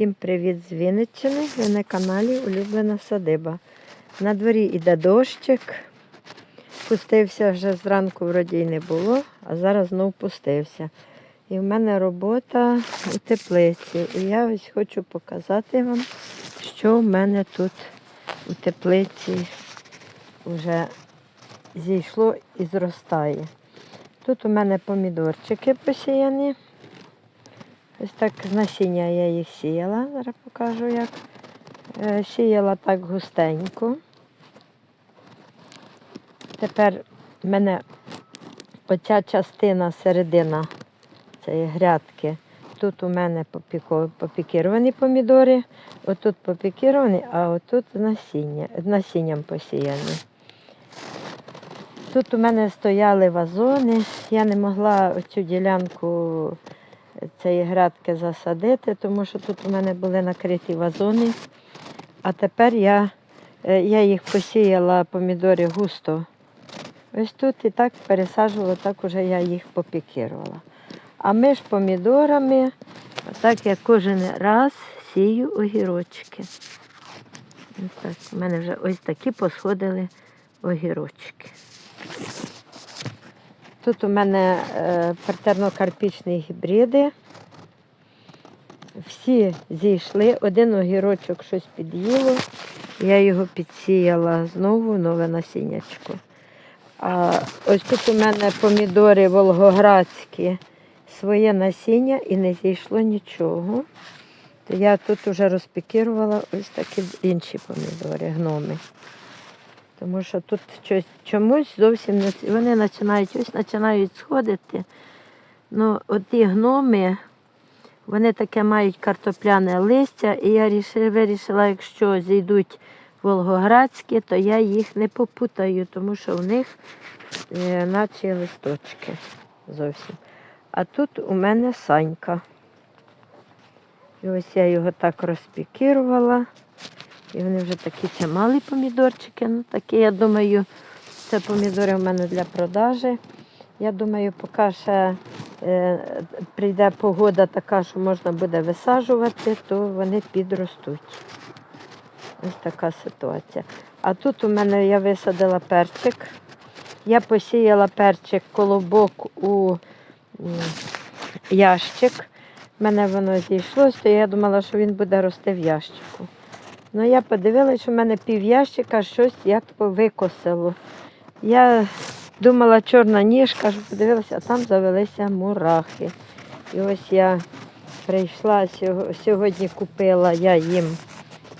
Всім привіт з Вінниччини. Ви на каналі Улюблена садиба. На дворі йде дощик. Пустився вже зранку, вроді й не було, а зараз знов пустився. І в мене робота у теплиці. І я ось хочу показати вам, що в мене тут у теплиці вже зійшло і зростає. Тут у мене помідорчики посіяні. Ось так з насіння я їх сіяла, зараз покажу як. Е, Сіяла так густенько. Тепер в мене оця частина середина цієї грядки. Тут у мене попікіровані помідори, отут попікіровані, а отут з насіння, насінням посіяні. Тут у мене стояли вазони. Я не могла цю ділянку цієї грядки засадити, тому що тут у мене були накриті вазони. А тепер я, е, я їх посіяла помідори густо. Ось тут і так пересаджувала, так уже я їх попікірувала. А між помідорами, так я кожен раз сію огірочки. Ось так. У мене вже ось такі посходили огірочки. Тут у мене е, партерно-карпічні гібриди. Всі зійшли, один огірочок щось під'їло, я його підсіяла знову нове насіннячко. А ось тут у мене помідори волгоградські, своє насіння і не зійшло нічого. То я тут вже розпікірувала ось такі інші помідори, гноми. Тому що тут щось, чомусь зовсім не вони починають ось починають сходити. Ну, от ті гноми, вони таке мають картопляне листя, і я ріши- вирішила, якщо зійдуть волгоградські, то я їх не попутаю, тому що в них е, наче листочки зовсім. А тут у мене санька. І ось я його так розпікірувала. І вони вже такі чималі помідорчики. Ну, такі, я думаю, це помідори в мене для продажі. Я думаю, поки ще е, прийде погода така, що можна буде висаджувати, то вони підростуть. Ось така ситуація. А тут у мене я висадила перчик. Я посіяла перчик колобок у ящик. У мене воно зійшло, то я думала, що він буде рости в ящику. Ну, я подивилася, що в мене пів ящика щось як викосило. Я думала, чорна ніжка, подивилася, а там завелися мурахи. І ось я прийшла сьогодні, купила я їм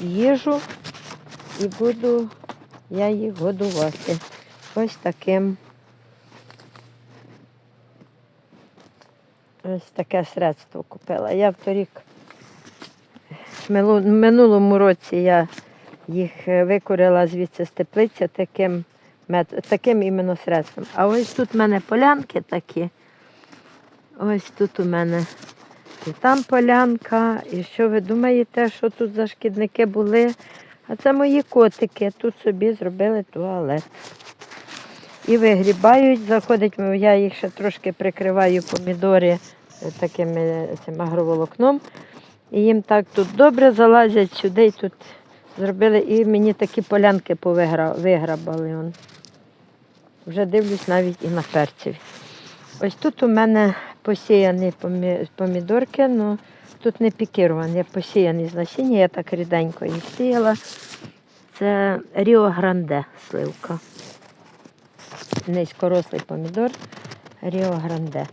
їжу і буду я їх годувати. Ось таким. Ось таке средство купила. Я вторік в минулому році я їх е, викурила звідси з теплиці таким, таким іменно средством. А ось тут в мене полянки такі. Ось тут у мене і там полянка. І що ви думаєте, що тут за шкідники були? А це мої котики. Тут собі зробили туалет. І вигрібають, заходить, я їх ще трошки прикриваю помідори е, таким е, цим агроволокном. І їм так тут добре залазять сюди і тут зробили. І мені такі полянки повигра- виграбали. Он. Вже дивлюсь навіть і на перців. Ось тут у мене посіяні помідорки, ну тут не пікіровані, посіяні з насіння, я так ріденько їх сіяла. Це Ріо Гранде сливка. Низькорослий помідор Ріо Гранде.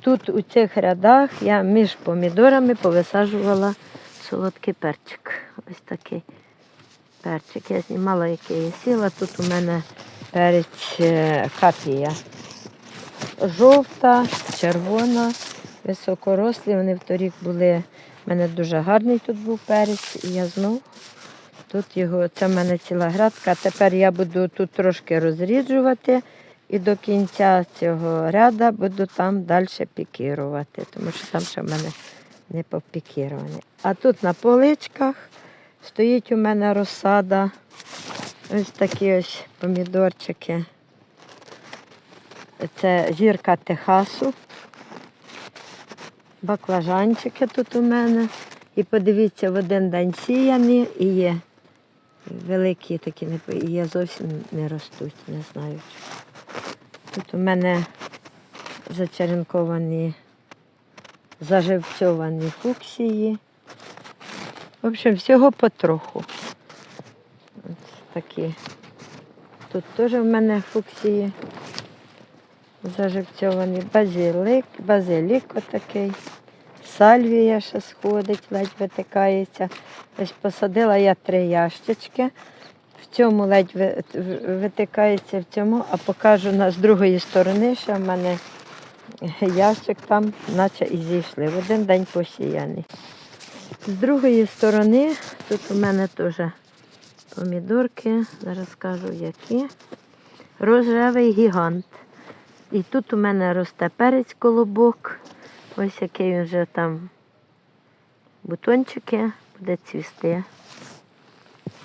Тут у цих рядах я між помідорами повисаджувала солодкий перчик. Ось такий перчик. Я знімала, який я сіла. Тут у мене перець е, капія. Жовта, червона, високорослі. Вони вторік були. У мене дуже гарний тут був перець. І я знов тут його, це в мене ціла градка. Тепер я буду тут трошки розріджувати. І до кінця цього ряда буду там далі пікірувати, тому що там ще в мене не попікіровані. А тут на поличках стоїть у мене розсада. Ось такі ось помідорчики. Це зірка Техасу. Баклажанчики тут у мене. І подивіться, в один день сіяні і є великі такі, і є зовсім не ростуть, не знаю. Тут у мене зачеренковані, заживцьовані фуксії. В общем, всього потроху. От такі. Тут теж в мене фуксії заживцьовані. Базилик, базилік отакий. Сальвія ще сходить, ледь витикається. Ось посадила я три ящички. Цьому ледь витикається в цьому, а покажу на, з другої сторони, що в мене ящик там, наче і зійшли. В один день посіяний. З другої сторони, тут у мене теж помідорки, зараз скажу які. Рожевий гігант. І тут у мене росте перець колобок. Ось який вже там бутончики буде цвісти.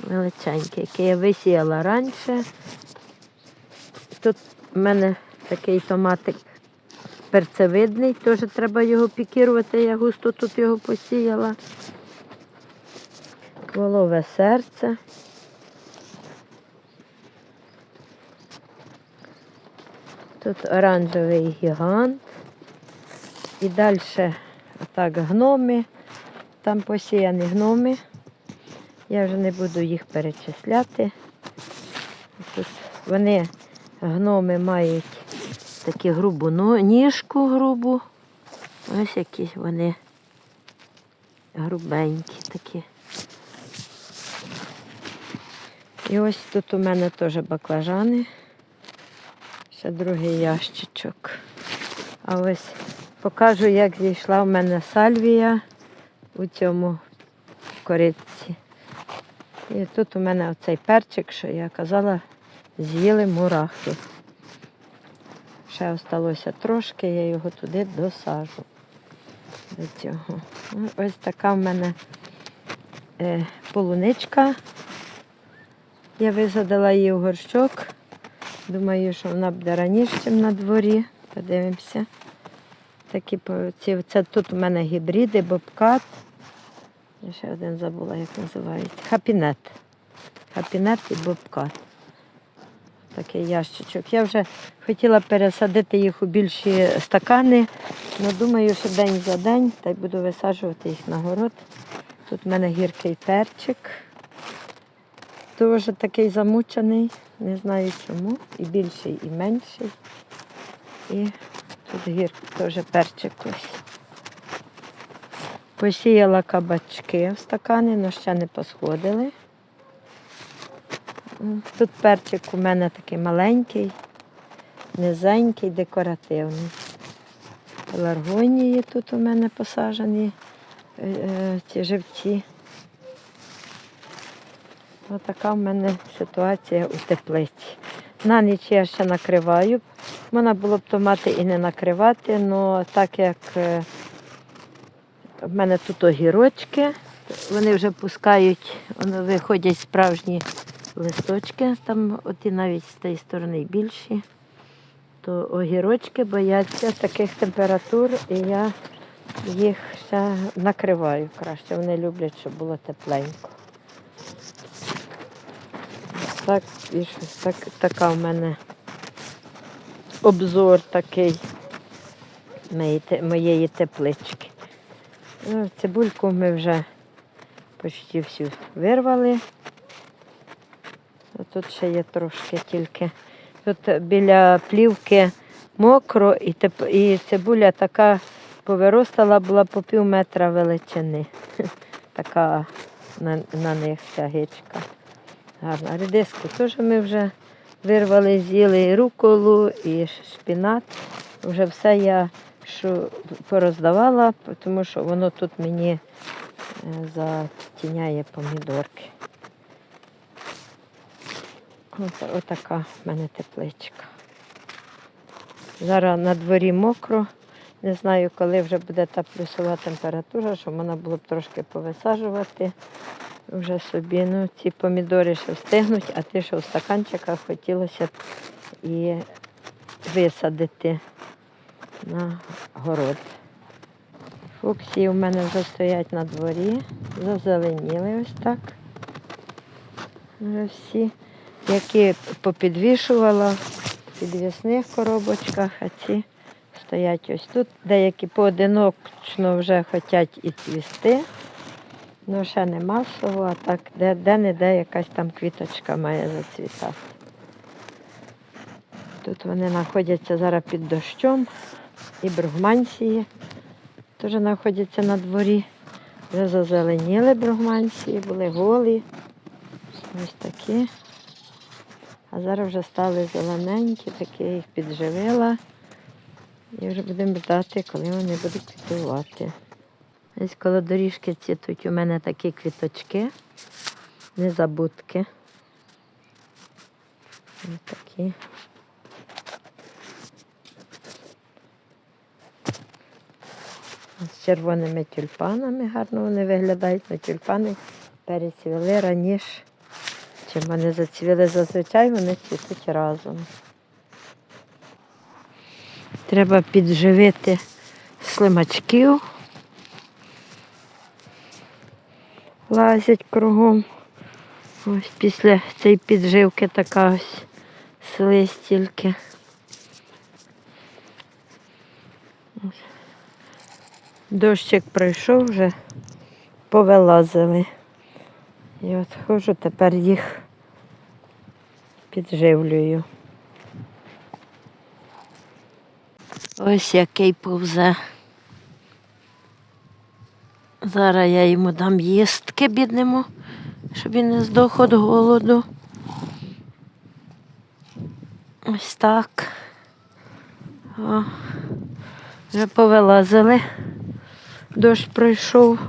Величенький, який я висіяла раніше. Тут у мене такий томатик перцевидний, теж треба його пікірувати, я густо тут його посіяла. Волове серце. Тут оранжевий гігант. І далі так гноми. Там посіяні гноми. Я вже не буду їх перечисляти. Тут вони, гноми, мають таку грубу ніжку грубу. Ось якісь вони грубенькі такі. І ось тут у мене теж баклажани. Ще другий ящичок. А ось покажу, як зійшла в мене сальвія у цьому коритці. І тут у мене оцей перчик, що я казала, з'їли мурахи. Ще осталося трошки, я його туди досажу. До цього. Ну, Ось така в мене е, полуничка. Я висадила її в горщок. Думаю, що вона буде раніше, ніж на дворі. Подивимося. Такі це тут у мене гібриди, бобкат. Я ще один забула, як називається. Хапінет. Хапінет і бобкат. Такий ящичок. Я вже хотіла пересадити їх у більші стакани, але думаю, що день за день та й буду висаджувати їх на город. Тут в мене гіркий перчик. Теж такий замучений, не знаю чому. І більший, і менший. І тут гір теж перчик ось. Посіяла кабачки в стакани, але ще не посходили. Тут перчик у мене такий маленький, низенький, декоративний. Пеларгонії тут у мене посаджені е, е, ці живці. Отака в мене ситуація у теплиці. На ніч я ще накриваю. Можна було б томати і не накривати, але так як е, в мене тут огірочки, вони вже пускають, вони виходять справжні листочки, там от і навіть з тієї сторони більші, то огірочки бояться таких температур, і я їх ще накриваю краще. Вони люблять, щоб було тепленько. Так, і щось так, така в мене обзор такий моєї теплички. Ну, цибульку ми вже почти всю вирвали. Тут ще є трошки тільки. Тут біля плівки мокро і, цибуля така повиростала, була по пів метра величини. Така на, на них ця гичка. Гарна. Редиску теж ми вже вирвали, з'їли і руколу, і шпінат. Вже все я що пороздавала, тому що воно тут мені е, затіняє помідорки. Отака в мене тепличка. Зараз на дворі мокро. Не знаю, коли вже буде та плюсова температура, щоб можна було б трошки повисаджувати вже собі. Ну, ці помідори ще встигнуть, а ті, що в стаканчиках, хотілося б і висадити на город. Фуксії у мене вже стоять на дворі, зазеленіли ось так. Вже всі, які попідвішувала в підвісних коробочках, а ці стоять ось тут. Деякі поодиночно вже хочуть і цвісти. Ну, ще не масово, а так де- де-не-де якась там квіточка має зацвітати. Тут вони знаходяться зараз під дощом і бругмансії теж знаходяться на дворі. Вже зазеленіли бругмансії, були голі. Ось такі. А зараз вже стали зелененькі, такі я їх підживила. І вже будемо ждати, коли вони будуть квітувати. Ось коло доріжки цвітуть у мене такі квіточки, незабудки. Ось такі. З червоними тюльпанами гарно вони виглядають, але тюльпани перецвіли раніше, чим вони зацвіли зазвичай, вони цвітуть разом. Треба підживити слимачків. Лазять кругом. Ось після цієї підживки така ось слизь тільки. Ось. Дощик пройшов вже, повилазили. І от ходжу, тепер їх підживлюю. Ось який повзе. Зараз я йому дам їстки бідному, щоб він не здох від голоду. Ось так. О, вже повилазили. Дощ пройшов.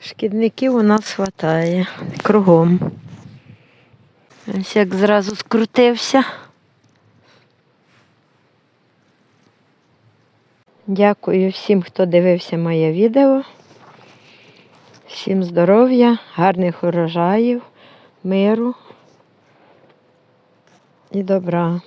Шкідників у нас вистачає кругом. Ось як зразу скрутився. Дякую всім, хто дивився моє відео. Всім здоров'я, гарних урожаїв, миру і добра.